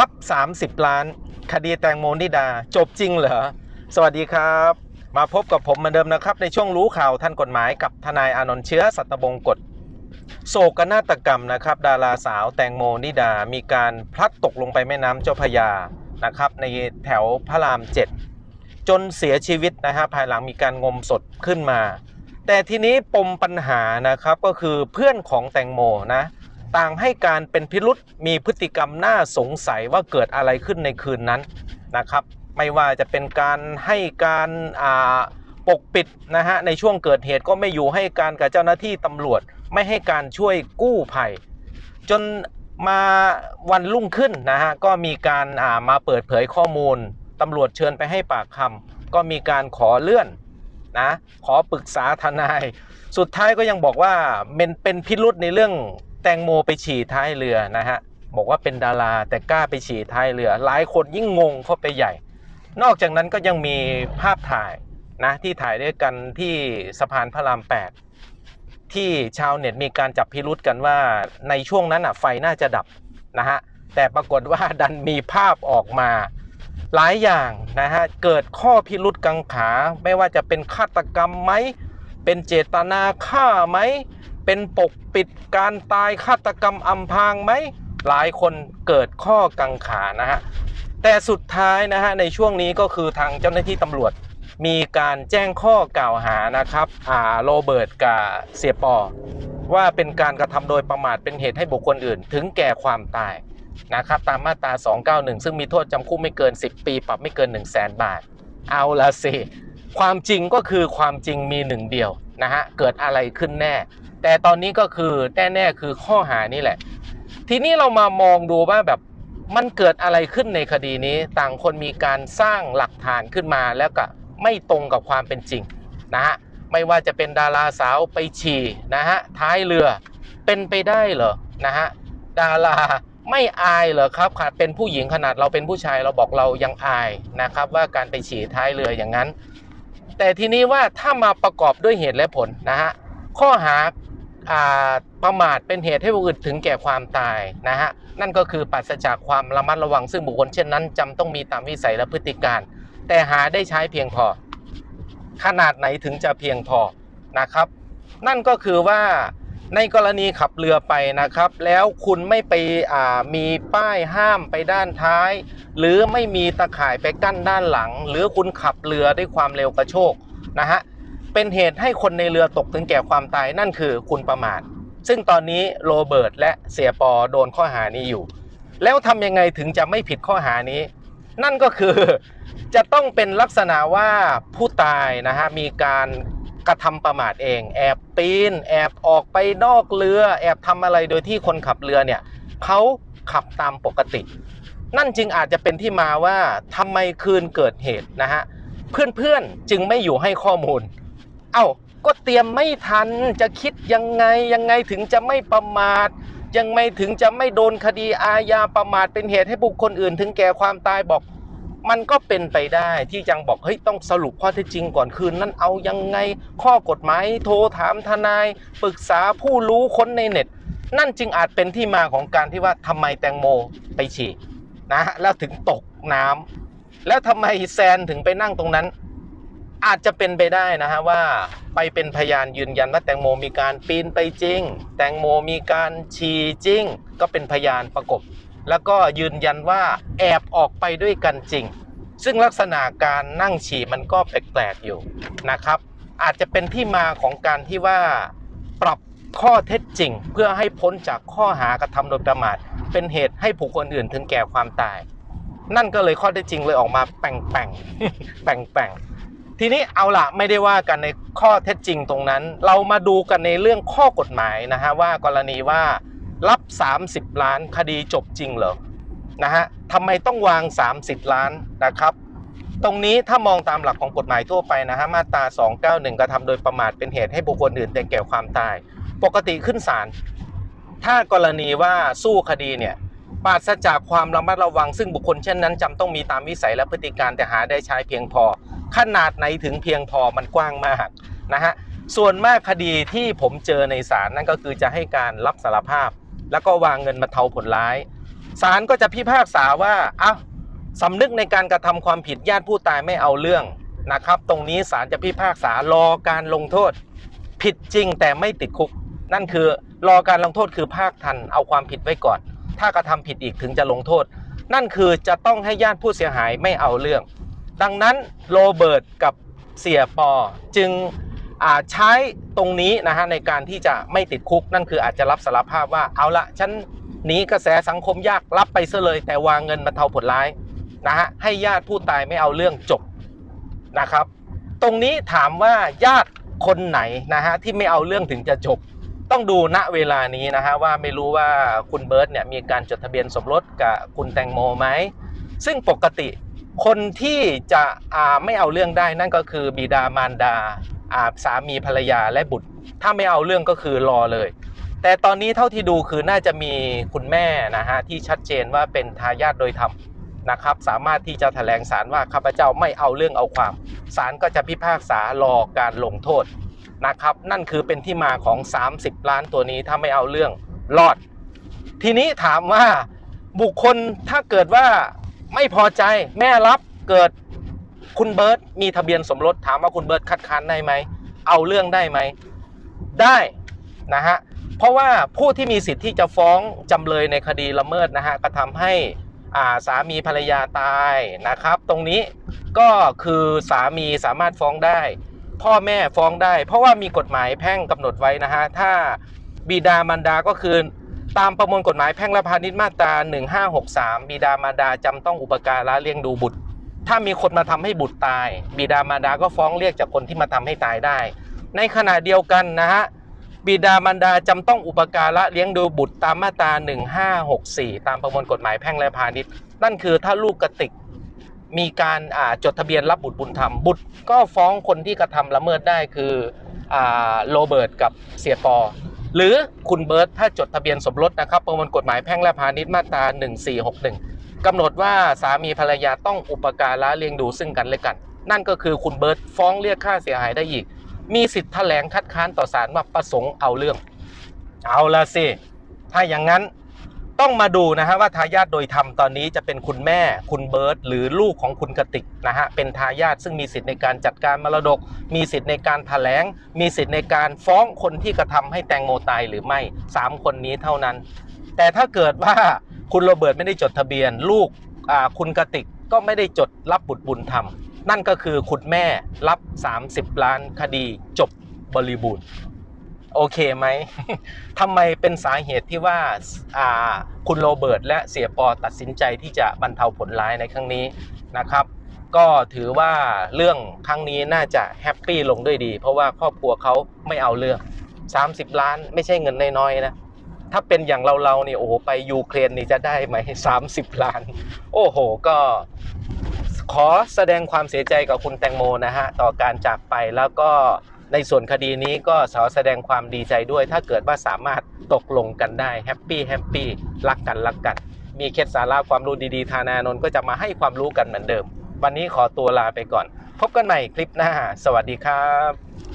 รับ 30 ล้าน คดีแตงโมนิดา จบจริงเหรอ สวัสดีครับ มาพบกับผมเหมือนเดิมนะครับ ในช่วงรู้ข่าวทันกฎหมายกับทนายอานนท์เชื้อสัตบงกฎโศกนาฏกรรมนะครับ ดาราสาวแตงโมนิดา มีการพลัดตกลงไปแม่น้ำเจ้าพยานะครับ ในแถวพระรามเจ็ดจนเสียชีวิตนะฮะภายหลังมีการงมศพขึ้นมา แต่ทีนี้ปมปัญหานะครับก็คือเพื่อนของแตงโมนะ ต่างให้การเป็นพิรุษมีพฤติกรรมน่าสงสัยว่าเกิดอะไรขึ้นในคืนนั้นนะครับ ไม่ว่าจะเป็นการให้การปกปิดนะฮะในช่วงเกิดเหตุก็ไม่อยู่ให้การกับเจ้าหน้าที่ตำรวจ ไม่ให้การช่วยกู้ภัย จนมาวันรุ่งขึ้นนะฮะก็มีการามาเปิดเผยข้อมูลตำรวจเชิญไปให้ปากคำก็มีการขอเลื่อนนะขอปรึกษาทนาย สุดท้ายก็ยังบอกว่าเป็นเป็นพิรุษในเรื่อง แตงโมไปฉี่ท้ายเรือนะฮะบอกว่าเป็นดาราแต่กล้าไปฉี่ท้ายเรือ หลายคนยิ่งงงเข้าไปใหญ่ นอกจากนั้นก็ยังมีภาพถ่ายนะที่ถ่ายด้วยกันที่สะพานพระราม8ที่ชาวเน็ตมีการจับพิรุษกันว่าในช่วงนั้นอะไฟน่าจะดับนะฮะแต่ปรากฏว่าดันมีภาพออกมาหลายอย่างนะฮะเกิดข้อพิรุษกังขา ไม่ว่าจะเป็นฆาตกรรมไหมเป็นเจตนาฆ่าไหม เป็นปกปิดการตายฆาตกรรมอำพรางไหมหลายคนเกิดข้อกังขานะฮะแต่สุดท้ายนะฮะในช่วงนี้ก็คือทางเจ้าหน้าที่ตำรวจมีการแจ้งข้อกล่าวหานะครับอ่าโรเบิร์ตกับเสียปอว่าเป็นการกระทำโดยประมาทเป็นเหตุให้บุคคลอื่น ถึงแก่ความตายนะครับตามมาตรา 291 ซึ่งมีโทษจำคุกไม่เกิน 10 ปีปรับไม่เกิน 1 0 0 0 0แบาท เอาละสิ ความจริงก็คือความจริงมีหนึ่งเดียว นะฮะเกิดอะไรขึ้นแน่ แต่ตอนนี้ก็คือแน่ๆคือข้อหานี่แหละ ทีนี้เรามามองดูว่าแบบมันเกิดอะไรขึ้นในคดีนี้ ต่างคนมีการสร้างหลักฐานขึ้นมาแล้วก็ไม่ตรงกับความเป็นจริงนะฮะไม่ว่าจะเป็นดาราสาวไปฉี่นะฮะท้ายเรือเป็นไปได้เหรอนะฮะดาราไม่อายเหรอครับขนาดเป็นผู้หญิงขนาดเราเป็นผู้ชายเราบอกเรายังอายนะครับว่าการไปฉี่ท้ายเรืออย่างนั้น แต่ทีนี้ว่าถ้ามาประกอบด้วยเหตุและผลนะฮะข้อหาประมาทเป็นเหตุให้ผู้อื่นถึงแก่ความตายนะฮะนั่นก็คือปัสจากความระมัดระวังซึ่งบุคคลเช่นนั้นจำต้องมีตามวิสัยและพฤติการ แต่หาได้ใช้เพียงพอ ขนาดไหนถึงจะเพียงพอนะครับ นั่นก็คือว่า ในกรณีขับเรือไปนะครับ แล้วคุณไม่ไปมีป้ายห้ามไปด้านท้าย หรือไม่มีตะข่ายไปกั้นด้านหลัง หรือคุณขับเรือด้วยความเร็วกระโชกนะฮะเป็นเหตุให้คนในเรือตกถึงแก่ความตายนั่นคือคุณประมาทซึ่งตอนนี้โรเบิร์ตและเสียปอโดนข้อหานี้อยู่ แล้วทำยังไงถึงจะไม่ผิดข้อหานี้ นั่นก็คือจะต้องเป็นลักษณะว่าผู้ตายนะฮะมีการ ระทำประมาทเอง แอบปีน แอบออกไปนอกเรือ แอบทำอะไรโดยที่คนขับเรือเนี่ยเขาขับตามปกติ นั่นจึงอาจจะเป็นที่มาว่าทำไมคืนเกิดเหตุนะฮะเพื่อนๆจึงไม่อยู่ให้ข้อมูล เอ้าก็เตรียมไม่ทันจะคิดยังไงยังไงถึงจะไม่ประมาทยังไงถึงจะไม่โดนคดีอาญาประมาทเป็นเหตุให้บุคคลอื่นถึงแก่ความตายบอก มันก็เป็นไปได้ที่จังบอกเฮ้ยต้องสรุปข้อเท็จจริงก่อนคืนนั้นเอายังไงข้อกฎหมายโทรถามทนาย ปรึกษาผู้รู้ค้นในเน็ต นั่นจึงอาจเป็นที่มาของการที่ว่าทำไมแตงโมไปฉี่นะแล้วถึงตกน้ำแล้วทำไมแซนถึงไปนั่งตรงนั้น อาจจะเป็นไปได้นะฮะว่าไปเป็นพยานยืนยันว่าแตงโมมีการปีนไปจริง แตงโมมีการฉี่จริง ก็เป็นพยานประกบ แล้วก็ยืนยันว่าแอบออกไปด้วยกันจริง ซึ่งลักษณะการนั่งฉี่มันก็แปลกๆอยู่นะครับ อาจจะเป็นที่มาของการที่ว่าปรับข้อเท็จจริง เพื่อให้พ้นจากข้อหากระทำโดยประมาทเป็นเหตุให้ผู้คนอื่นถึงแก่ความตาย นั่นก็เลยข้อเท็จจริงเลยออกมาแป่งๆแป่งๆทีนี้เอาละไม่ได้ว่ากันในข้อเท็จจริงตรงนั้น เรามาดูกันในเรื่องข้อกฎหมายนะฮะว่ากรณีว่า รับ 30 ล้านคดีจบจริงเหรอนะฮะทำไมต้องวาง 30 ล้านนะครับ ตรงนี้ถ้ามองตามหลักของกฎหมายทั่วไปนะฮะมาตรา 291 กระทำโดยประมาทเป็นเหตุให้บุคคลอื่นถึงแก่ความตาย ปกติขึ้นศาลถ้ากรณีว่าสู้คดีเนี่ยปราศจากความระมัดระวังซึ่งบุคคลเช่นนั้นจำต้องมีตามวิสัยและพฤติการแต่หาได้ใช้เพียงพอ ขนาดไหนถึงเพียงพอมันกว้างมากนะฮะส่วนมากคดีที่ผมเจอในศาลนั่นก็คือจะให้การรับสารภาพ แล้วก็วางเงินมาเทาผลร้ายศาลก็จะพิพากษาว่าอ้าวสำนึกในการกระทำความผิดญาติผู้ตายไม่เอาเรื่องนะครับ ตรงนี้ศาลจะพิพากษารอการลงโทษ ผิดจริงแต่ไม่ติดคุก นั่นคือรอการลงโทษคือภาคทันเอาความผิดไว้ก่อน ถ้ากระทำผิดอีกถึงจะลงโทษ นั่นคือจะต้องให้ญาติผู้เสียหายไม่เอาเรื่อง ดังนั้นโรเบิร์ตกับเสียปอจึง ใช้ตรงนี้นะฮะในการที่จะไม่ติดคุกนั่นคืออาจจะรับสารภาพว่าเอาละฉันหนีกระแสสังคมยากรับไปซะเลย แต่วางเงินบรรเทาผลร้ายนะฮะให้ญาติผู้ตายไม่เอาเรื่องจบนะครับ ตรงนี้ถามว่าญาติคนไหนนะฮะที่ไม่เอาเรื่องถึงจะจบ ต้องดูณเวลานี้นะฮะว่าไม่รู้ว่าคุณเบิร์ตเนี่ยมีการจดทะเบียนสมรสกับคุณแตงโมไหมซึ่งปกติคนที่จะไม่เอาเรื่องได้นั่นก็คือบิดามารดา อาสามีภรรยาและบุตร ถ้าไม่เอาเรื่องก็คือรอเลย แต่ตอนนี้เท่าที่ดูคือน่าจะมีคุณแม่นะฮะที่ชัดเจนว่าเป็นทายาทโดยธรรมนะครับ สามารถที่จะแถลงศาลว่าข้าพเจ้าไม่เอาเรื่องเอาความศาลก็จะพิพากษารอการลงโทษนะครับ นั่นคือเป็นที่มาของ 30 ล้านตัวนี้ถ้าไม่เอาเรื่องรอด ทีนี้ถามว่าบุคคลถ้าเกิดว่าไม่พอใจแม่รับเกิด คุณเบิร์ตมีทะเบียนสมรสถามว่าคุณเบิร์ตคัดค้านได้ไหม เอาเรื่องได้ไหม ได้นะฮะ เพราะว่าผู้ที่มีสิทธิ์ที่จะฟ้องจำเลยในคดีละเมิดนะฮะก็ทำให้อ่าสามีภรรยาตายนะครับ ตรงนี้ก็คือสามีสามารถฟ้องได้ พ่อแม่ฟ้องได้ เพราะว่ามีกฎหมายแพ่งกำหนดไว้นะฮะถ้าบิดามารดาก็คือตามประมวลกฎหมายแพ่งและพาณิชย์มาตรา 1563 บิดามารดาจำต้องอุปการะเลี้ยงดูบุตร ถ้ามีคนมาทำให้บุตรตาย บิดามารดาก็ฟ้องเรียกจากคนที่มาทำให้ตายได้ ในขณะเดียวกันนะฮะบิดามารดาจำต้องอุปการะเลี้ยงดูบุตรตามมาตรา 1564 ตามประมวลกฎหมายแพ่งและพาณิชย์ นั่นคือถ้าลูกกระติกมีการจดทะเบียนรับบุตรบุญธรรม บุตรก็ฟ้องคนที่กระทำละเมิดได้คืออโรเบิร์ตกับเสียปอ หรือคุณเบิร์ตถ้าจดทะเบียนสมรสนะครับ ประมวลกฎหมายแพ่งและพาณิชย์มาตรา 1461 กำหนดว่าสามีภรรยาต้องอุปการะเลี้ยงดูซึ่งกันและกัน นั่นก็คือคุณเบิร์ตฟ้องเรียกค่าเสียหายได้อีก มีสิทธิ์แถลงคัดค้านต่อศาลว่าประสงค์เอาเรื่อง เอาละสิ ถ้าอย่างนั้นต้องมาดูนะฮะว่าทายาทโดยธรรมตอนนี้จะเป็นคุณแม่ คุณเบิร์ตหรือลูกของคุณกติกนะฮะเป็นทายาทซึ่งมีสิทธิ์ในการจัดการมรดก มีสิทธิ์ในการแถลง มีสิทธิ์ในการฟ้องคนที่กระทำให้แตงโมตายหรือไม่สามคนนี้เท่านั้น แต่ถ้าเกิดว่า คุณโรเบิร์ตไม่ได้จดทะเบียน ลูกคุณกติกก็ไม่ได้จดรับบุตรบุญธรรม นั่นก็คือคุณแม่รับ 30 ล้านคดีจบบริบูรณ์โอเคไหมทำไมเป็นสาเหตุที่ว่าอ่าคุณโรเบิร์ตและเสียปอตัดสินใจที่จะบรรเทาผลร้ายในครั้งนี้นะครับ ก็ถือว่าเรื่องครั้งนี้น่าจะแฮปปี้ลงด้วยดี เพราะว่าครอบครัวเขาไม่เอาเรื่อง 30 ล้านไม่ใช่เงินน้อยๆนะ ถ้าเป็นอย่างเราๆเนี่ยโอ้โหไปยูเครนนี่จะได้ไหม30ล้าน โอ้โหก็ขอแสดงความเสียใจกับคุณแตงโมนะฮะต่อการจากไปแล้วก็ในส่วนคดีนี้ก็ขอแสดงความดีใจด้วย ถ้าเกิดว่าสามารถตกลงกันได้แฮปปี้แฮปปี้รักกันรักกัน มีเคล็ดสาระความรู้ดีๆทานานนท์ก็จะมาให้ความรู้กันเหมือนเดิม วันนี้ขอตัวลาไปก่อน พบกันใหม่คลิปหน้า สวัสดีครับ